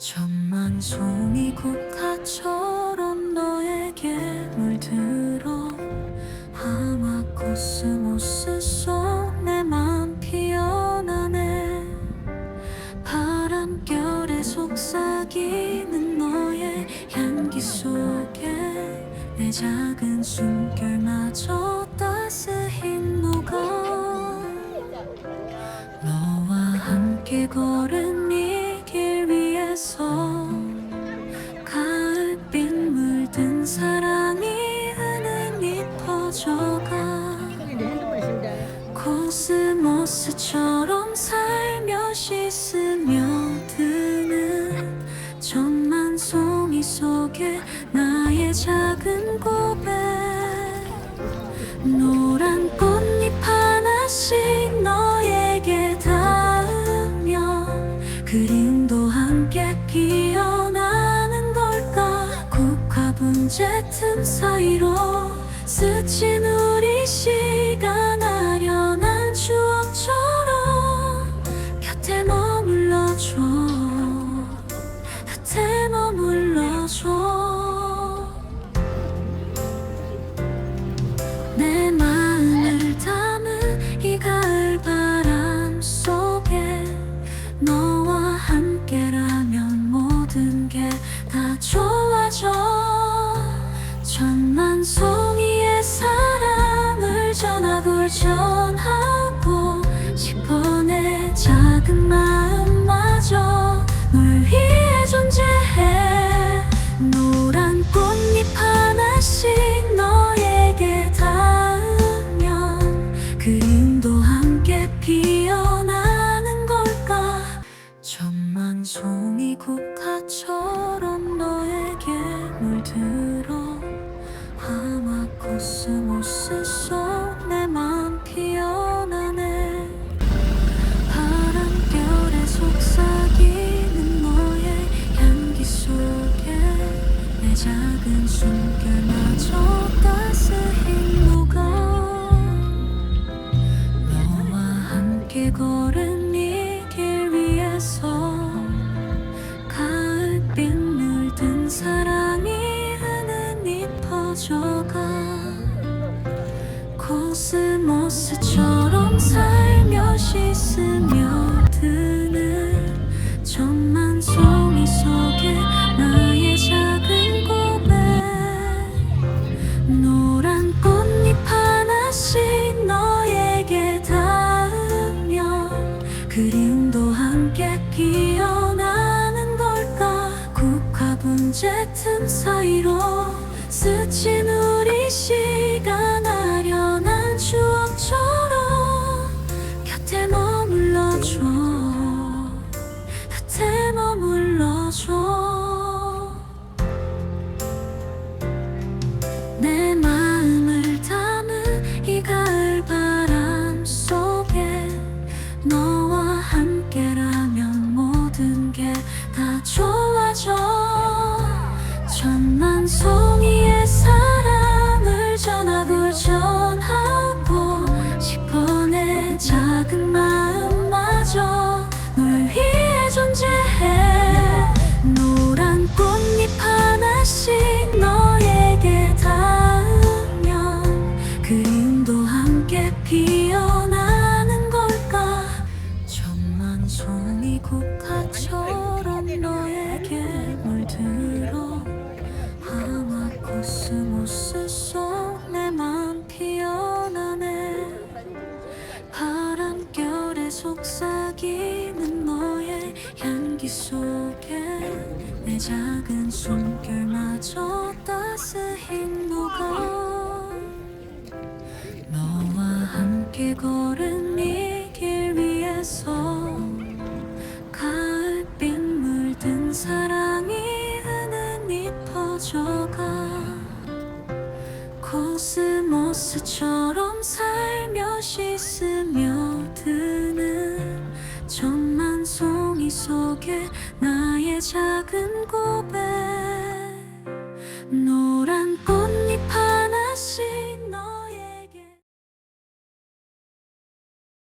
천만 송이 국화처럼 너에게 물들어. 하마 코스모스 속내맘 피어나네. 바람결에 속삭이는 너의 향기 속에 내 작은 숨결마저 따스히 녹아 너와 함께 걸은 위에서 가을빛 물든 사랑이 은은히 퍼져가. 코스모스처럼 살며시 스며드는 천만 송이 속에 나의 작은 고백 노란 꽃잎 하나씩 분재 틈 사이로 스친 우리 시간 아련한 추억처럼 곁에 머물러줘. 곁에 머물러줘. 내 마음을 담은 이 가을 바람 속에 너와 함께라면 모든 게 다 좋아져 천만 송이의 사랑을 전하고 전하고 싶어 내 작은 마음마저 널 위해 존재해. 노란 꽃잎 하나씩 너에게 닿으면 그림도 함께 피어나는 걸까? 천만 송이 국화처럼 걸은 이길 위에서 가을빛 물든 사랑이 은은히 퍼져가 코스모스처럼 살며시 스며드 국화 분재 틈 사이로 스친 우리 시 천 속삭이는 너의 향기 속에 내 작은 숨결마저 따스히 녹아 너와 함께 걸은 이 길 위에서 가을빛 물든 사랑이 은은히 퍼져가 코스모스처럼 살며시 스며드는 천만 송이 속에 나의 작은 고백